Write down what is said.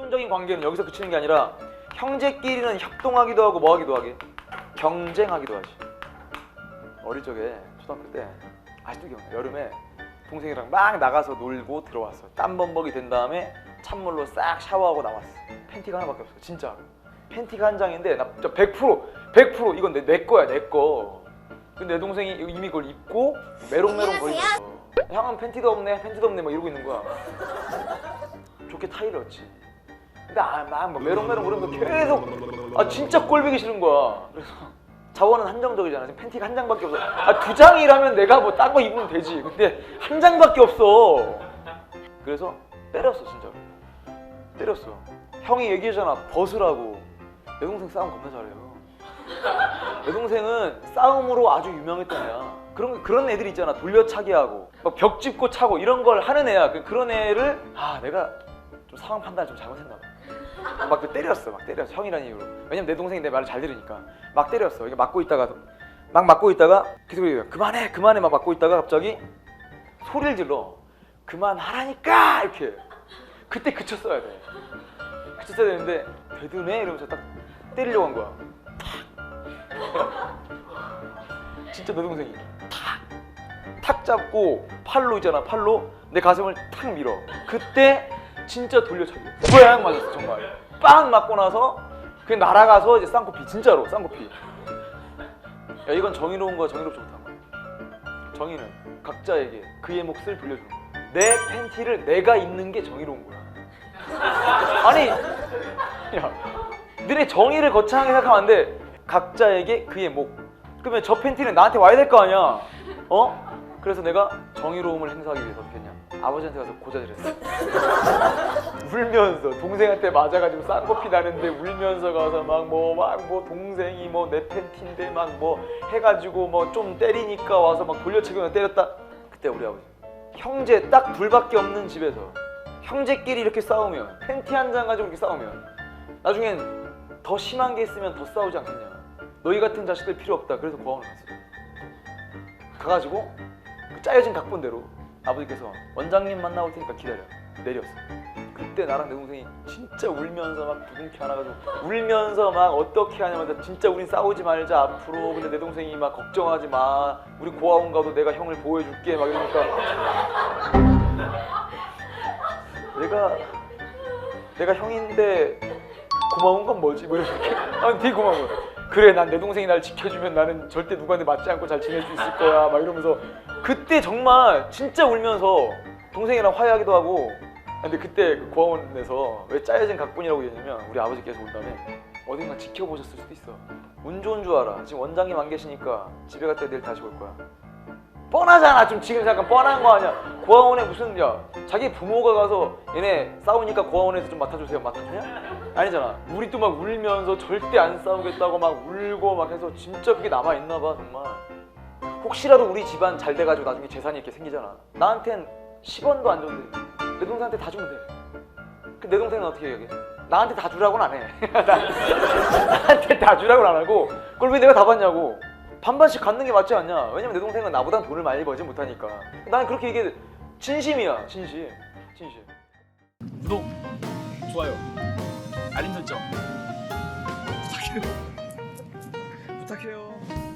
이중적인 관계는 여기서 그치는 게 아니라 형제끼리는 협동하기도 하고 뭐하기도 하게 경쟁하기도 하지. 어릴 적에 초등학교 때 아직도 기억나. 여름에 동생이랑 막 나가서 놀고 들어왔어. 땀 범벅이 된 다음에 찬물로 싹 샤워하고 나왔어. 팬티가 하나밖에 없어. 진짜. 팬티가 한 장인데 나 진짜 100% 100% 이건 내, 내 거야 내 거. 근데 내 동생이 이미 그걸 입고 메롱메롱 거리고 있어. 형은 팬티도 없네 팬티도 없네 막 이러고 있는 거야. 좋게 타이를 얻지. 근데 아, 막, 막 메롱메롱 그러면서 계속 아 진짜 꼴보기 싫은 거야. 그래서 자원은 한정적이잖아. 지금 팬티가 한 장밖에 없어. 아 두 장이라면 내가 뭐 딴 거 입으면 되지. 근데 한 장밖에 없어. 그래서 때렸어 진짜로. 때렸어. 형이 얘기했잖아 벗으라고. 내 동생 싸움 겁나 잘해요. 내 동생은 싸움으로 아주 유명했던 애야. 그런 그런 애들 있잖아. 돌려차기 하고 막벽 짚고 차고 이런 걸 하는 애야. 그- 그런 애를 아 내가 좀 상황 판단 좀 잘못했나 봐. 막그 때렸어, 막 때렸어. 형이라는 이유로. 왜냐면 내 동생이 내 말을 잘 들으니까 막 때렸어. 이게 맞고 있다가 막 맞고 있다가 계속 얘기해. 그만해, 그만해 막 맞고 있다가 갑자기 소리를 질러. 그만하라니까 이렇게. 그때 그쳤어야 돼. 그쳤어야 되는데 되드네 이러면서 딱 때리려고 한 거야. 탁. 진짜 내 동생이 탁. 탁 잡고 팔로 있잖아 팔로 내 가슴을 탁 밀어. 그때 진짜 돌려차기. 뿌양 맞았어 정말. 빵 맞고 나서 그냥 날아가서 이제 쌍코피 진짜로 쌍코피. 야 이건 정의로운 거야 정의롭지 못한 거야. 정의는 각자에게 그의 몫을 돌려주는 거야. 내 팬티를 내가 입는 게 정의로운 거야. 아니 야 너네 정의를 거창하게 생각하면 안 돼. 각자에게 그의 목. 그러면 저 팬티는 나한테 와야 될 거 아니야. 어? 그래서 내가 정의로움을 행사하기 위해서 어떻게 했냐? 아버지한테 가서 고자질했어. 울면서 동생한테 맞아가지고 쌍꺼피 나는데 울면서 가서 막 뭐 막 뭐 동생이 뭐 내 팬티인데 막 뭐 해가지고 뭐 좀 때리니까 와서 막 돌려치기나 때렸다. 그때 우리 아버지 형제 딱 둘밖에 없는 집에서 형제끼리 이렇게 싸우면 팬티 한 장 가지고 이렇게 싸우면 나중엔 더 심한 게 있으면 더 싸우지 않겠냐. 너희 같은 자식들 필요 없다. 그래서 고아원을 갔어. 가가지고 그 짜여진 각본대로 아버지께서 원장님 만나올 테니까 기다려. 내렸어. 그때 나랑 내 동생이 진짜 울면서 막 부둥켜 안아가지고 울면서 막 어떻게 하냐면 진짜 우린 싸우지 말자 앞으로. 근데 내 동생이 막 걱정하지 마. 우리 고아원 가도 내가 형을 보호해줄게. 막 이러니까. 내가 내가 형인데 고마운 건 뭐지? 뭐 이렇게. 아 되게 고마운 거야 그래 난 내 동생이 날 지켜주면 나는 절대 누구한테 맞지 않고 잘 지낼 수 있을 거야. 막 이러면서 그때 정말 진짜 울면서 동생이랑 화해하기도 하고. 근데 그때 그 고아원에서 왜 짜여진 각본이라고 얘기했냐면 우리 아버지께서 온 다음에 어딘가 지켜보셨을 수도 있어. 운 좋은 줄 알아. 지금 원장님 안 계시니까 집에 갔다 내일 다시 올 거야 뻔하잖아. 좀 지금 잠깐 뻔한 거 아니야? 고아원에 무슨 야 자기 부모가 가서 얘네 싸우니까 고아원에서 좀 맡아주세요. 맡아주냐? 아니잖아. 우리 또 막 울면서 절대 안 싸우겠다고 막 울고 막 해서 진짜 그게 남아있나 봐 정말. 혹시라도 우리 집안 잘 돼가지고 나중에 재산이 이렇게 생기잖아. 나한텐 10원도 안 줘도 돼내 동생한테 다 주면 돼내 동생은 어떻게 얘기해? 나한테 다 주라고는 안해. 나한테 다 주라고는 안 하고 그걸 왜 내가 다 받냐고 반반씩 갖는 게 맞지 않냐? 왜냐면 내 동생은 나보단 돈을 많이 벌지 못하니까. 난 그렇게 이게 진심이야 진심. 진심. 구독 좋아요 알림 설정. 부탁해요. 부탁해요.